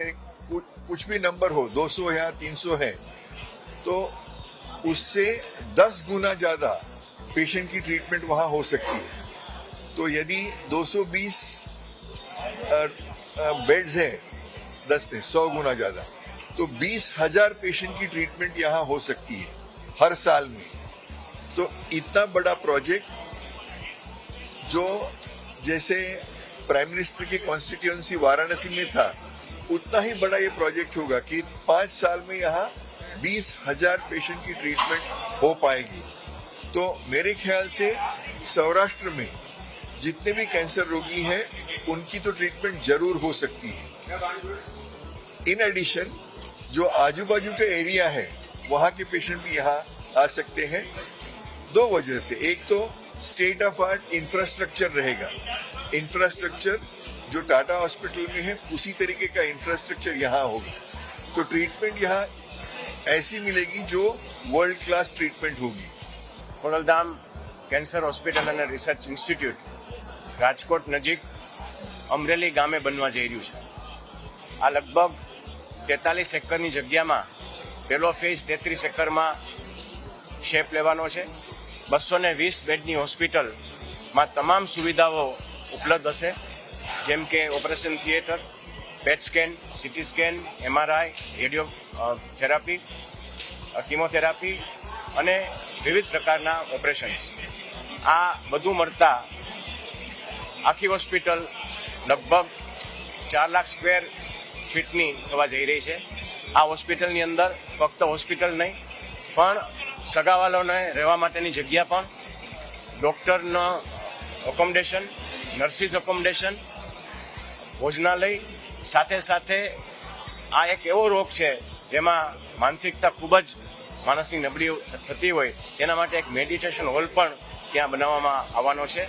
कुछ भी नंबर हो 200 है या 300 है तो उससे 10 गुना ज़्यादा पेशेंट की ट्रीटमेंट वहाँ हो सकती है। तो यदि 220 बेड्स है 10 ने 100 गुना ज़्यादा तो बीस हज़ार पेशेंट की ट्रीटमेंट यहाँ हो सकती है, हर साल में। तो इतना बड़ा प्रोजेक्ट जो जैसे प्राइम मिनिस्टर की कॉन्स्टिट्यूएंसी वाराणसी में था उतना ही बड़ा ये प्रोजेक्ट होगा कि पाँच साल में यहाँ बीस हज़ार पेशेंट की ट्रीटमेंट हो पाएगी। तो मेरे ख्याल से सौराष्ट्र में जितने भी कैंसर रोगी हैं, उनकी तो ट्रीटमेंट ज़रूर हो सकती है। इन एडिशन जो आजू बाजू के एरिया है, वहाँ के पेशेंट भी यहाँ आ सकते हैं। दो वजह से, एक तो स्टेट ऑफ़ आर्ट इंफ्रास्ट्रक्चर रहेगा। इंफ्रास्ट्रक्चर जो टाटा हॉस्पिटल में है उसी तरीके का इंफ्रास्ट्रक्चर यहाँ होगा तो ट्रीटमेंट यहाँ ऐसी मिलेगी जो वर्ल्ड क्लास ट्रीटमेंट होगी ખોડલધામ કેન્સર હોસ્પિટલ અને રિસર્ચ ઇન્સ્ટિટ્યૂટ રાજકોટ નજીક અમરેલી ગામે બનવા જઈ રહ્યું છે આ લગભગ તેતાલીસ એકરની જગ્યામાં પહેલો ફેઝ તેત્રીસ એકરમાં શેપ લેવાનો છે બસો ને વીસ બેડની હોસ્પિટલમાં તમામ સુવિધાઓ ઉપલબ્ધ હશે જેમ કે operation theatre PET scan CT scan MRI radio therapy chemotherapy અને વિવિધ પ્રકારના ઓપરેશન્સ. આ બધું મળતા આખી હોસ્પિટલ લગભગ ચાર લાખ સ્ક્વેર ફીટની થવા જઈ રહી છે. આ હોસ્પિટલની અંદર ફક્ત હોસ્પિટલ નહીં, પણ સગાવાલોને રહેવા માટેની જગ્યા પણ, ડૉક્ટરનો અકોમડેશન નર્સિસ એકોમોડેશન ભોજનાલય સાથે સાથે આ એક એવો રોગ છે જેમાં માનસિકતા ખૂબ જ માણસની નબળી થતી હોય, તેના માટે એક મેડિટેશન હોલ પણ ત્યાં બનાવવામાં આવવાનો છે.